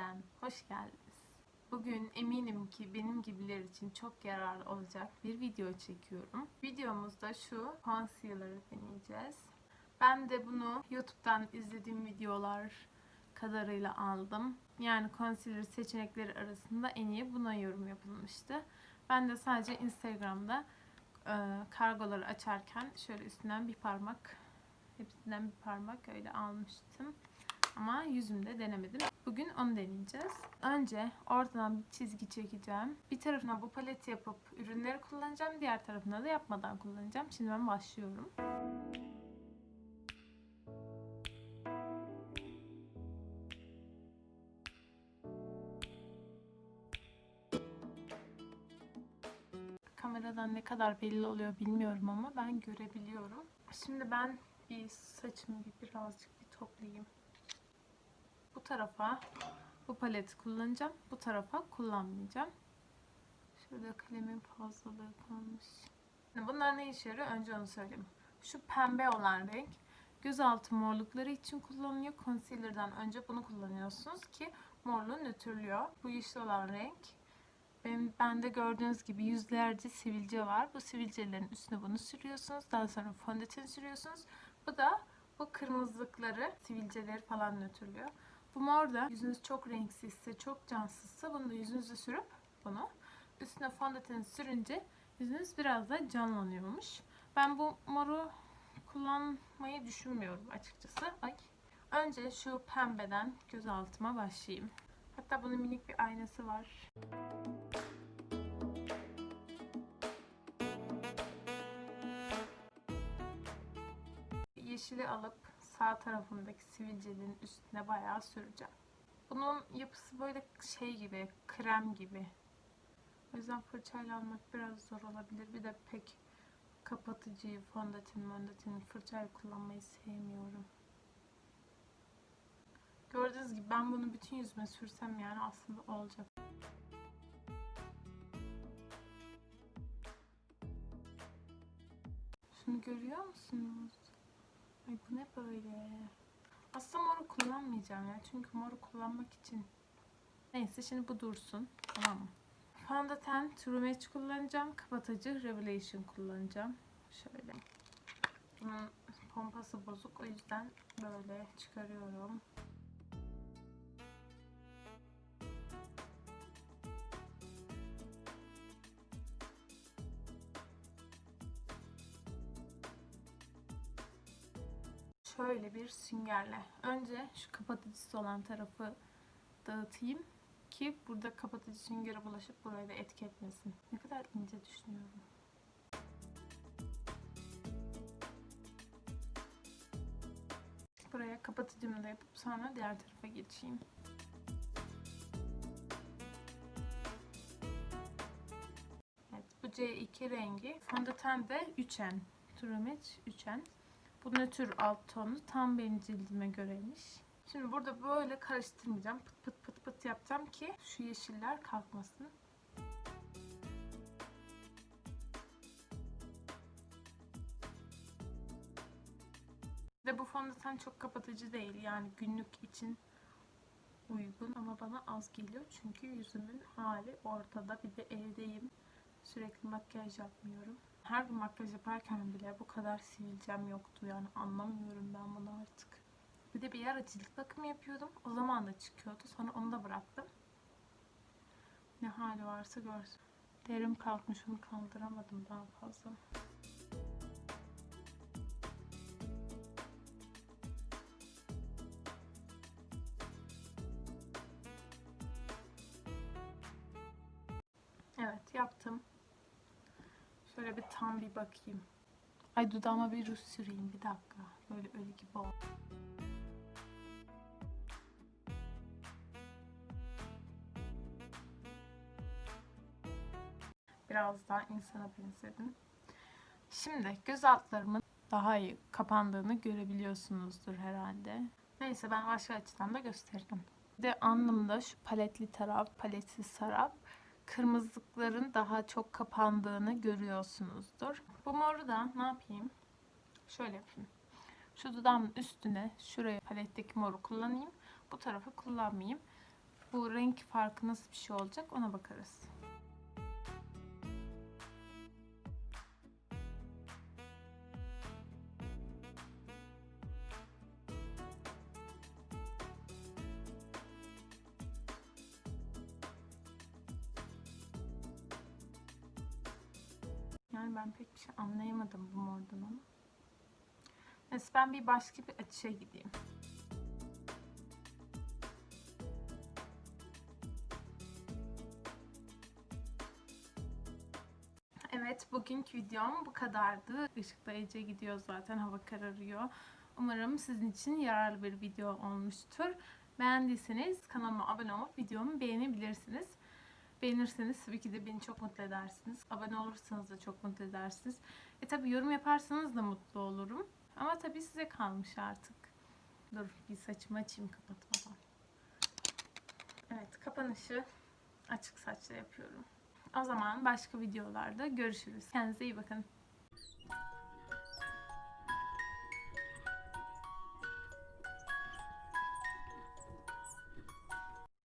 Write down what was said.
yeniden hoş geldiniz. Bugün eminim ki benim gibiler için çok yararlı olacak bir video çekiyorum. Videomuzda şu concealer'ı deneyeceğiz. Ben de bunu YouTube'dan izlediğim videolar kadarıyla aldım. Yani concealer seçenekleri arasında en iyi buna yorum yapılmıştı. Ben de sadece Instagram'da e, kargoları açarken şöyle üstünden bir parmak hepsinden bir parmak öyle almıştım. Ama yüzümde denemedim. Bugün onu deneyeceğiz. Önce ortadan bir çizgi çekeceğim. Bir tarafına bu paleti yapıp ürünleri kullanacağım. Diğer tarafına da yapmadan kullanacağım. Şimdi ben başlıyorum. Kameradan ne kadar belli oluyor bilmiyorum ama ben görebiliyorum. Şimdi ben bir saçımı bir birazcık bir toplayayım. Bu tarafa bu paleti kullanacağım. Bu tarafa kullanmayacağım. Şurada kalemin fazlalığı kalmış. Bunlar ne işe yarıyor? Önce onu söyleyeyim. Şu pembe olan renk gözaltı morlukları için kullanılıyor. Concealer'dan önce bunu kullanıyorsunuz ki morluğu nötrlüyor. Bu yeşil olan renk benim bende gördüğünüz gibi yüzlerce sivilce var. Bu sivilcelerin üstüne bunu sürüyorsunuz. Daha sonra fondöten sürüyorsunuz. Bu da bu kırmızılıkları, sivilceleri falan nötrlüyor. Bu mor da yüzünüz çok renksizse, çok cansızsa bunu da yüzünüze sürüp bunu üstüne fondöteni sürünce yüzünüz biraz da canlanıyormuş. Ben bu moru kullanmayı düşünmüyorum açıkçası. Ay. Önce şu pembeden göz altıma başlayayım. Hatta bunun minik bir aynası var. Yeşili alıp sağ tarafındaki sivilcelerin üstüne bayağı süreceğim. Bunun yapısı böyle şey gibi, krem gibi. O yüzden fırçayla almak biraz zor olabilir. Bir de pek kapatıcıyı, fondöten, fondöteni fırçayla kullanmayı sevmiyorum. Gördüğünüz gibi ben bunu bütün yüzüme sürsem yani aslında olacak. Şunu görüyor musunuz? Ay bu ne böyle? Aslında moru kullanmayacağım ya. Çünkü moru kullanmak için. Neyse şimdi bu dursun. Tamam mı? Fondöten True Match kullanacağım. Kapatıcı Revelation kullanacağım. Şöyle. Bunun pompası bozuk. O yüzden böyle çıkarıyorum. Şöyle bir süngerle. Önce şu kapatıcısı olan tarafı dağıtayım ki burada kapatıcı süngere bulaşıp burayı da etki etmesin. Ne kadar ince düşünüyorum. Buraya kapatıcımı da yapıp sonra diğer tarafa geçeyim. Evet, bu C2 rengi. Fondöten de 3N. True Match 3N. Bu nötr alt tonu tam benim cildime göreymiş. Şimdi burada böyle karıştırmayacağım. Pıt pıt pıt pıt yapacağım ki şu yeşiller kalkmasın. Ve bu fondöten çok kapatıcı değil. Yani günlük için uygun ama bana az geliyor. Çünkü yüzümün hali ortada. Bir de evdeyim. Sürekli makyaj yapmıyorum. Her gün makyaj yaparken bile bu kadar sivilcem yoktu. Yani anlamıyorum ben bunu artık. Bir de bir ara cilt bakımı yapıyordum. O zaman da çıkıyordu. Sonra onu da bıraktım. Ne hali varsa görsün. Derim kalkmış onu kaldıramadım daha fazla. Evet yaptım. Şöyle bir tam bir bakayım. Ay dudağıma bir ruj süreyim bir dakika. Böyle ölü gibi ol. Biraz daha insana benzedim. Şimdi göz altlarımın daha iyi kapandığını görebiliyorsunuzdur herhalde. Neyse ben başka açıdan da gösterdim. Bir de alnımda şu paletli taraf, paletsiz taraf kırmızılıkların daha çok kapandığını görüyorsunuzdur. Bu moru da ne yapayım? Şöyle yapayım. Şu dudağımın üstüne şuraya paletteki moru kullanayım. Bu tarafı kullanmayayım. Bu renk farkı nasıl bir şey olacak ona bakarız. Yani ben pek bir şey anlayamadım bu mordan ama. Neyse ben bir başka bir açıya gideyim. Evet bugünkü videom bu kadardı. Işık da iyice gidiyor zaten hava kararıyor. Umarım sizin için yararlı bir video olmuştur. Beğendiyseniz kanalıma abone olup videomu beğenebilirsiniz. Beğenirseniz tabii ki de beni çok mutlu edersiniz. Abone olursanız da çok mutlu edersiniz. E tabii yorum yaparsanız da mutlu olurum. Ama tabii size kalmış artık. Dur bir saçımı açayım kapatmadan. Evet kapanışı açık saçla yapıyorum. O zaman başka videolarda görüşürüz. Kendinize iyi bakın.